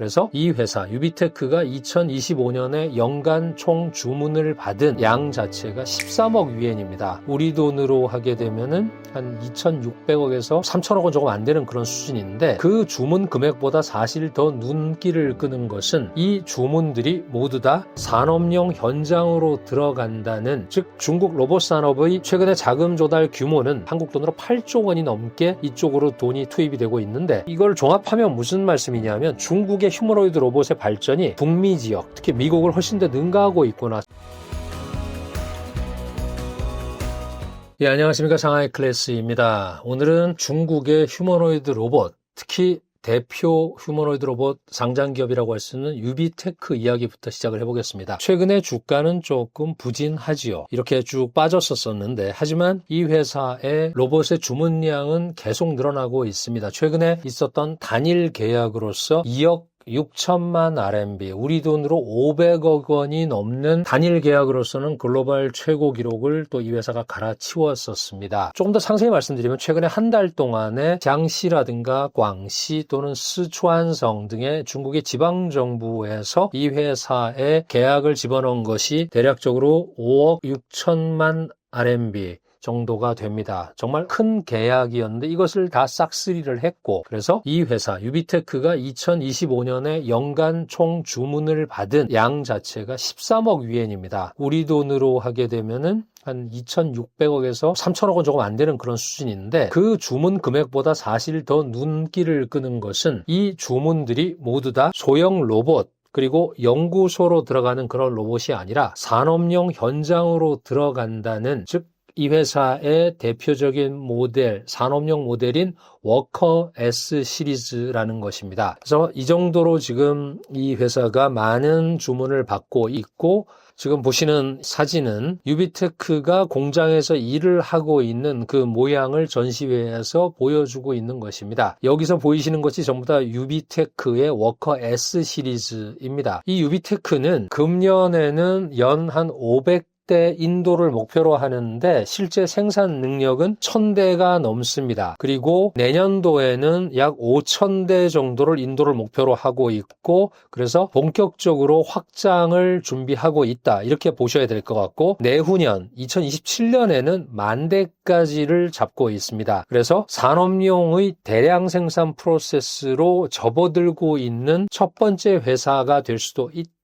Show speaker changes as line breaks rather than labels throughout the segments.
그래서 이 회사 유비테크가 2025년에 연간 총 주문을 받은 양 자체가 13억 위엔입니다. 우리 돈으로 하게 되면은 한 2,600억에서 3천억 원 조금 안 되는 그런 수준인데 그 주문 금액보다 사실 더 눈길을 끄는 것은 이 주문들이 모두 다 산업용 현장으로 들어간다는 즉 중국 로봇 산업의 최근의 자금 조달 규모는 한국 돈으로 8조 원이 넘게 이쪽으로 돈이 투입이 되고 있는데 이걸 종합하면 무슨 말씀이냐면 중국의 휴머노이드 로봇의 발전이 북미 지역 특히 미국을 훨씬 더 능가하고 있구나. 예, 안녕하십니까. 상하이 클래스입니다. 오늘은 중국의 휴머노이드 로봇, 특히 대표 휴머노이드 로봇 상장 기업이라고 할 수 있는 유비테크 이야기부터 시작을 해보겠습니다. 최근에 주가는 조금 부진하지요. 이렇게 쭉 빠졌었었는데 하지만 이 회사의 로봇의 주문량은 계속 늘어나고 있습니다. 최근에 있었던 단일 계약으로서 2억 6천만 RMB, 우리 돈으로 500억 원이 넘는 단일 계약으로서는 글로벌 최고 기록을 또 이 회사가 갈아치웠었습니다. 조금 더 상세히 말씀드리면 최근에 한 달 동안에 장시라든가 광시 또는 스촨성 등의 중국의 지방 정부에서 이 회사에 계약을 집어넣은 것이 대략적으로 5억 6천만 RMB, 정도가 됩니다. 정말 큰 계약이었는데 이것을 다 싹쓸이를 했고 그래서 이 회사 유비테크가 2025년에 연간 총 주문을 받은 양 자체가 13억 위엔입니다. 우리 돈으로 하게 되면은 한 2,600억에서 3천억 원 조금 안 되는 그런 수준인데 그 주문 금액보다 사실 더 눈길을 끄는 것은 이 주문들이 모두 다 소형 로봇 그리고 연구소로 들어가는 그런 로봇이 아니라 산업용 현장으로 들어간다는 즉 이 회사의 대표적인 모델, 산업용 모델인 워커 S 시리즈라는 것입니다. 그래서 이 정도로 지금 이 회사가 많은 주문을 받고 있고 지금 보시는 사진은 유비테크가 공장에서 일을 하고 있는 그 모양을 전시회에서 보여주고 있는 것입니다. 여기서 보이시는 것이 전부 다 유비테크의 워커 S 시리즈입니다. 이 유비테크는 금년에는 연 한 500, 대 인도를 목표로 하는데 실제 생산 능력은 1000대가 넘습니다. 그리고 내년도에는 약 5000대 정도를 인도를 목표로 하고 있고 그래서 본격적으로 확장을 준비하고 있다. 이렇게 보셔야 될 것 같고 내후년 2027년에는 만 대까지를 잡고 있습니다. 그래서 산업용의 대량 생산 프로세스로 접어들고 있는 첫 번째 회사가 될 수도 있다.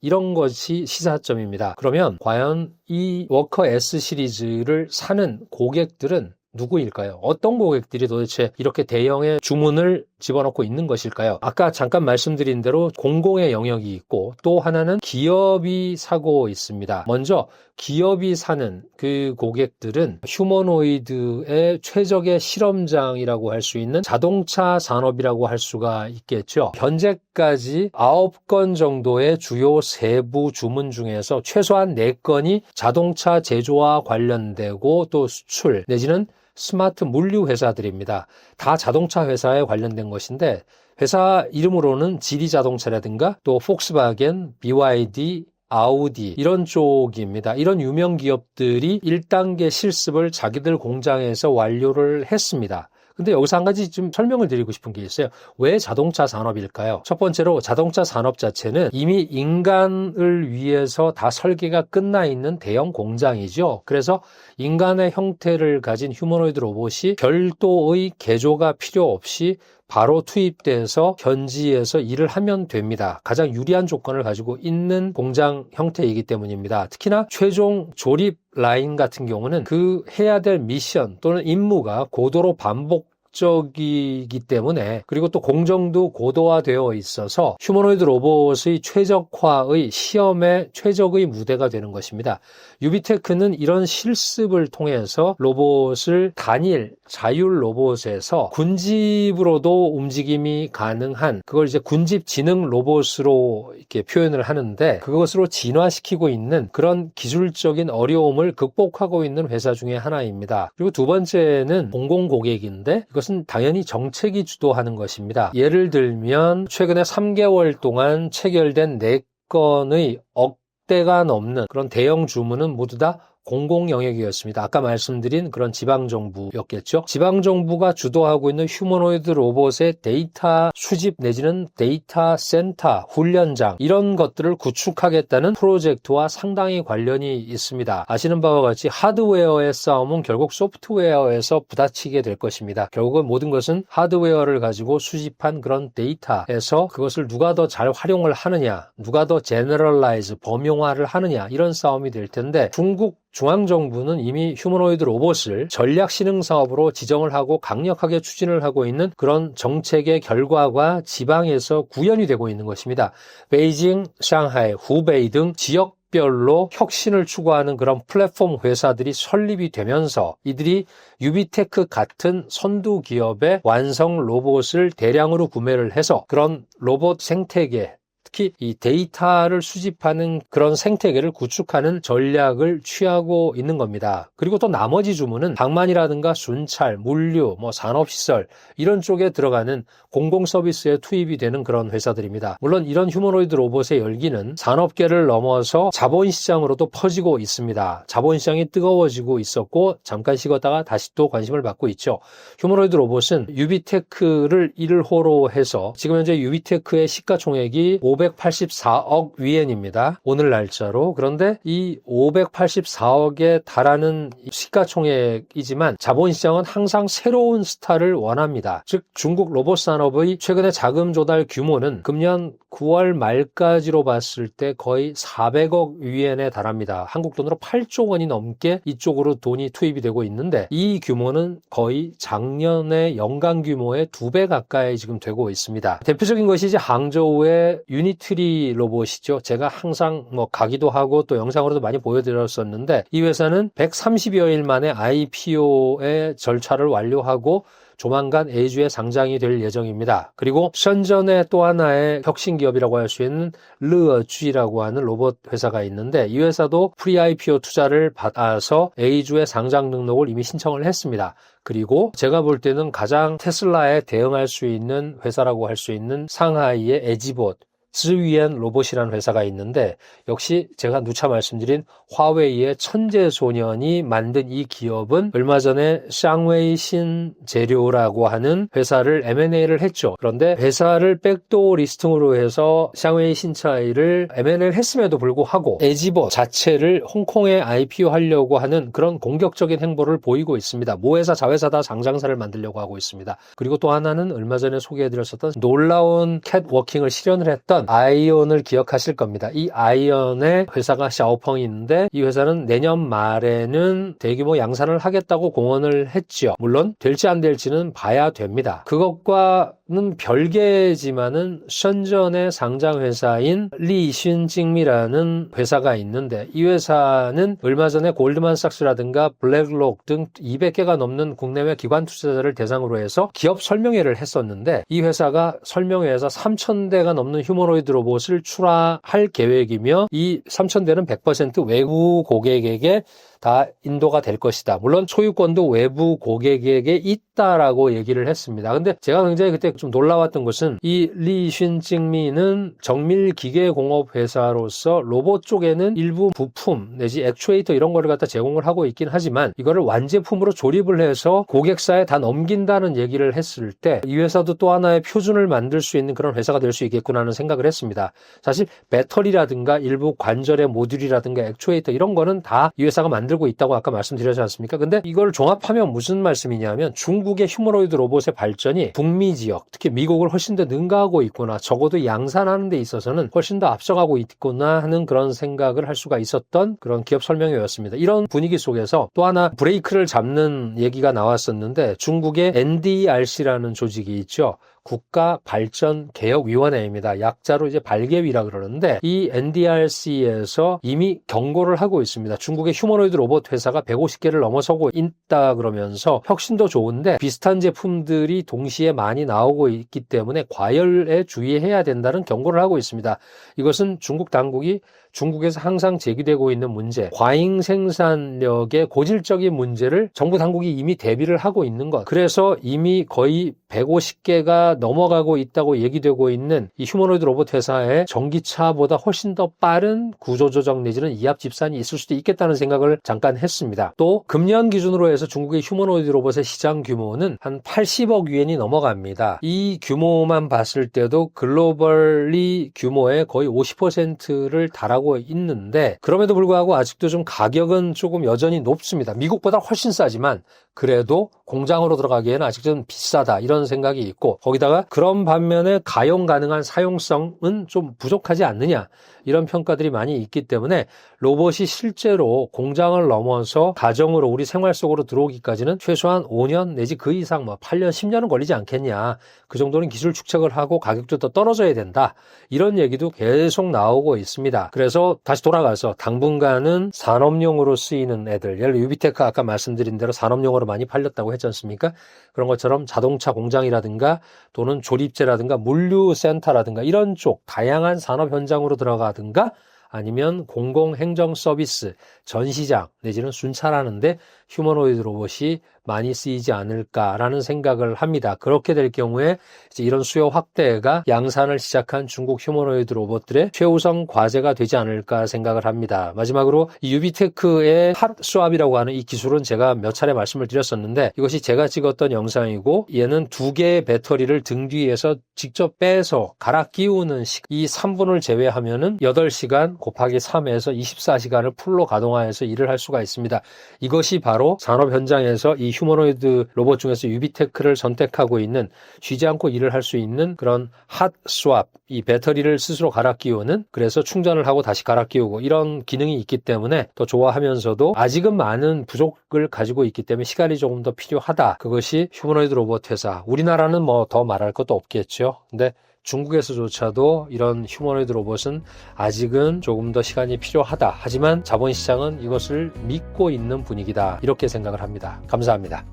이런 것이 시사점입니다. 그러면 과연 이 워커 S 시리즈를 사는 고객들은 누구일까요? 어떤 고객들이 도대체 이렇게 대형의 주문을 집어넣고 있는 것일까요? 아까 잠깐 말씀드린 대로 공공의 영역이 있고 또 하나는 기업이 사고 있습니다. 먼저 기업이 사는 그 고객들은 휴머노이드의 최적의 실험장이라고 할 수 있는 자동차 산업이라고 할 수가 있겠죠. 현재까지 9건 정도의 주요 세부 주문 중에서 최소한 4건이 자동차 제조와 관련되고 또 수출 내지는 스마트 물류 회사들입니다. 다 자동차 회사에 관련된 것인데 회사 이름으로는 지리 자동차라든가 또 폭스바겐, BYD, 아우디 이런 쪽입니다. 이런 유명 기업들이 1단계 실습을 자기들 공장에서 완료를 했습니다. 근데 여기서 한 가지 좀 설명을 드리고 싶은 게 있어요. 왜 자동차 산업일까요? 첫 번째로 자동차 산업 자체는 이미 인간을 위해서 다 설계가 끝나 있는 대형 공장이죠. 그래서 인간의 형태를 가진 휴머노이드 로봇이 별도의 개조가 필요 없이 바로 투입돼서 현지에서 일을 하면 됩니다. 가장 유리한 조건을 가지고 있는 공장 형태이기 때문입니다. 특히나 최종 조립 라인 같은 경우는 그 해야 될 미션 또는 임무가 고도로 반복 적이기 때문에 그리고 또 공정도 고도화되어 있어서 휴머노이드 로봇의 최적화의 시험의 최적의 무대가 되는 것입니다. 유비테크는 이런 실습을 통해서 로봇을 단일 자율 로봇에서 군집으로도 움직임이 가능한 그걸 이제 군집 지능 로봇으로 이렇게 표현을 하는데 그것으로 진화시키고 있는 그런 기술적인 어려움을 극복하고 있는 회사 중에 하나입니다. 그리고 두 번째는 공공 고객인데 이것 은 당연히 정책이 주도하는 것입니다. 예를 들면 최근에 3개월 동안 체결된 4건의 억대가 넘는 그런 대형 주문은 모두 다 공공 영역이었습니다. 아까 말씀드린 그런 지방 정부였겠죠. 지방 정부가 주도하고 있는 휴머노이드 로봇의 데이터 수집 내지는 데이터 센터, 훈련장 이런 것들을 구축하겠다는 프로젝트와 상당히 관련이 있습니다. 아시는 바와 같이 하드웨어의 싸움은 결국 소프트웨어에서 부딪히게 될 것입니다. 결국은 모든 것은 하드웨어를 가지고 수집한 그런 데이터에서 그것을 누가 더 잘 활용을 하느냐, 누가 더 제너럴라이즈 범용화를 하느냐 이런 싸움이 될 텐데 중국 중앙정부는 이미 휴머노이드 로봇을 전략 신흥 사업으로 지정을 하고 강력하게 추진을 하고 있는 그런 정책의 결과가 지방에서 구현이 되고 있는 것입니다. 베이징, 상하이, 후베이 등 지역 별로 혁신을 추구하는 그런 플랫폼 회사들이 설립이 되면서 이들이 유비테크 같은 선두 기업의 완성 로봇을 대량으로 구매를 해서 그런 로봇 생태계 특히 이 데이터를 수집하는 그런 생태계를 구축하는 전략을 취하고 있는 겁니다. 그리고 또 나머지 주문은 방만이라든가 순찰, 물류, 뭐 산업시설 이런 쪽에 들어가는 공공 서비스에 투입이 되는 그런 회사들입니다. 물론 이런 휴머노이드 로봇의 열기는 산업계를 넘어서 자본시장으로도 퍼지고 있습니다. 자본시장이 뜨거워지고 있었고 잠깐 식었다가 다시 또 관심을 받고 있죠. 휴머노이드 로봇은 유비테크를 1호로 해서 지금 현재 유비테크의 시가총액이 584억 위엔입니다. 오늘 날짜로. 그런데 이 584억에 달하는 시가총액이지만 자본시장은 항상 새로운 스타를 원합니다. 즉 중국 로봇 산업의 최근의 자금 조달 규모는 금년 9월 말까지로 봤을 때 거의 400억 위엔에 달합니다. 한국 돈으로 8조 원이 넘게 이쪽으로 돈이 투입이 되고 있는데 이 규모는 거의 작년의 연간 규모의 두 배 가까이 지금 되고 있습니다. 대표적인 것이 이제 항저우의 유니 트리 로봇이죠. 제가 항상 뭐 가기도 하고 또 영상으로도 많이 보여드렸었는데 이 회사는 130여일 만에 IPO의 절차를 완료하고 조만간 A주에 상장이 될 예정입니다. 그리고 선전의 또 하나의 혁신 기업이라고 할 수 있는 르어쥐라고 하는 로봇 회사가 있는데 이 회사도 프리 IPO 투자를 받아서 A주에 상장 등록을 이미 신청을 했습니다. 그리고 제가 볼 때는 가장 테슬라에 대응할 수 있는 회사라고 할 수 있는 상하이의 에지봇 즈위엔 로봇이라는 회사가 있는데 역시 제가 누차 말씀드린 화웨이의 천재 소년이 만든 이 기업은 얼마 전에 샹웨이 신 재료라고 하는 회사를 M&A를 했죠. 그런데 회사를 백도 리스팅으로 해서 샹웨이 신차이를 M&A를 했음에도 불구하고 에지버 자체를 홍콩에 IPO 하려고 하는 그런 공격적인 행보를 보이고 있습니다. 모회사 자회사 다 장장사를 만들려고 하고 있습니다. 그리고 또 하나는 얼마 전에 소개해드렸었던 놀라운 캣워킹을 실현을 했던 보면 아이언을 기억하실 겁니다. 이 아이언의 회사가 샤오펑이 있는데 이 회사는 내년 말에는 대규모 양산을 하겠다고 공언을 했지요. 물론 될지 안 될지는 봐야 됩니다. 그것과 는 별개지만은 선전의 상장 회사인 리신징미라는 회사가 있는데 이 회사는 얼마 전에 골드만삭스라든가 블랙록 등 200개가 넘는 국내외 기관 투자자를 대상으로 해서 기업 설명회를 했었는데 이 회사가 설명회에서 3,000대가 넘는 휴머노 안드로이드 로봇을 출하할 계획이며 이 3,000대는 100% 외부 고객에게 다 인도가 될 것이다. 물론 소유권도 외부 고객에게 있다라고 얘기를 했습니다. 근데 제가 굉장히 그때 좀 놀라웠던 것은 이 리슌증미는 정밀 기계 공업 회사로서 로봇 쪽에는 일부 부품 내지 액추에이터 이런 거를 갖다 제공을 하고 있긴 하지만 이거를 완제품으로 조립을 해서 고객사에 다 넘긴다는 얘기를 했을 때 이 회사도 또 하나의 표준을 만들 수 있는 그런 회사가 될 수 있겠구나 하는 생각을 했습니다. 사실 배터리라든가 일부 관절의 모듈이라든가 액추에이터 이런 거는 다 이 회사가 만들 만들고 있다고 아까 말씀드렸지 않습니까? 근데 이걸 종합하면 무슨 말씀이냐면 중국의 휴머노이드 로봇의 발전이 북미 지역, 특히 미국을 훨씬 더 능가하고 있구나. 적어도 양산하는 데 있어서는 훨씬 더 앞서가고 있구나 하는 그런 생각을 할 수가 있었던 그런 기업 설명회였습니다. 이런 분위기 속에서 또 하나 브레이크를 잡는 얘기가 나왔었는데 중국의 NDRC라는 조직이 있죠. 국가발전개혁위원회입니다. 약자로 이제 발개위라 그러는데 이 NDRC에서 이미 경고를 하고 있습니다. 중국의 휴머노이드 로봇 회사가 150개를 넘어서고 있다 그러면서 혁신도 좋은데 비슷한 제품들이 동시에 많이 나오고 있기 때문에 과열에 주의해야 된다는 경고를 하고 있습니다. 이것은 중국 당국이 중국에서 항상 제기되고 있는 문제, 과잉 생산력의 고질적인 문제를 정부 당국이 이미 대비를 하고 있는 것. 그래서 이미 거의 150개가 넘어가고 있다고 얘기되고 있는 이 휴머노이드 로봇 회사의 전기차보다 훨씬 더 빠른 구조조정 내지는 이합 집산이 있을 수도 있겠다는 생각을 잠깐 했습니다. 또 금년 기준으로 해서 중국의 휴머노이드 로봇의 시장 규모는 한 80억 위엔이 넘어갑니다. 이 규모만 봤을 때도 글로벌리 규모의 거의 50%를 달하고 있는데 그럼에도 불구하고 아직도 좀 가격은 조금 여전히 높습니다. 미국보다 훨씬 싸지만 그래도 공장으로 들어가기에는 아직 좀 비싸다 이런 생각이 있고 거기다가 그런 반면에 가용 가능한 사용성은 좀 부족하지 않느냐 이런 평가들이 많이 있기 때문에 로봇이 실제로 공장을 넘어서 가정으로 우리 생활 속으로 들어오기까지는 최소한 5년 내지 그 이상 뭐 8년 10년은 걸리지 않겠냐. 그 정도는 기술 축적을 하고 가격도 더 떨어져야 된다. 이런 얘기도 계속 나오고 있습니다. 그래서 다시 돌아가서 당분간은 산업용으로 쓰이는 애들 예를 들어 유비테크 아까 말씀드린 대로 산업용으로 많이 팔렸다고 했지 않습니까? 그런 것처럼 자동차 공장이라든가 또는 조립제라든가 물류센터라든가 이런 쪽 다양한 산업 현장으로 들어가든가 아니면 공공행정 서비스, 전시장 내지는 순찰하는데 휴머노이드 로봇이 많이 쓰이지 않을까라는 생각을 합니다. 그렇게 될 경우에 이런 수요 확대가 양산을 시작한 중국 휴머노이드 로봇들의 최우선 과제가 되지 않을까 생각을 합니다. 마지막으로 이 유비테크의 핫스왑이라고 하는 이 기술은 제가 몇 차례 말씀을 드렸었는데 이것이 제가 찍었던 영상이고 얘는 두 개의 배터리를 등 뒤에서 직접 빼서 갈아 끼우는 시, 이 3분을 제외하면은 8시간 곱하기 3에서 24시간을 풀로 가동하여서 일을 할 수가 있습니다. 이것이 바로 산업 현장에서 이 휴머노이드 로봇 중에서 유비테크를 선택하고 있는 쉬지 않고 일을 할 수 있는 그런 핫 스왑, 이 배터리를 스스로 갈아 끼우는 그래서 충전을 하고 다시 갈아 끼우고 이런 기능이 있기 때문에 더 좋아하면서도 아직은 많은 부족을 가지고 있기 때문에 시간이 조금 더 필요하다. 그것이 휴머노이드 로봇 회사. 우리나라는 뭐 더 말할 것도 없겠죠. 근데 중국에서조차도 이런 휴머노이드 로봇은 아직은 조금 더 시간이 필요하다. 하지만 자본시장은 이것을 믿고 있는 분위기다. 이렇게 생각을 합니다. 감사합니다.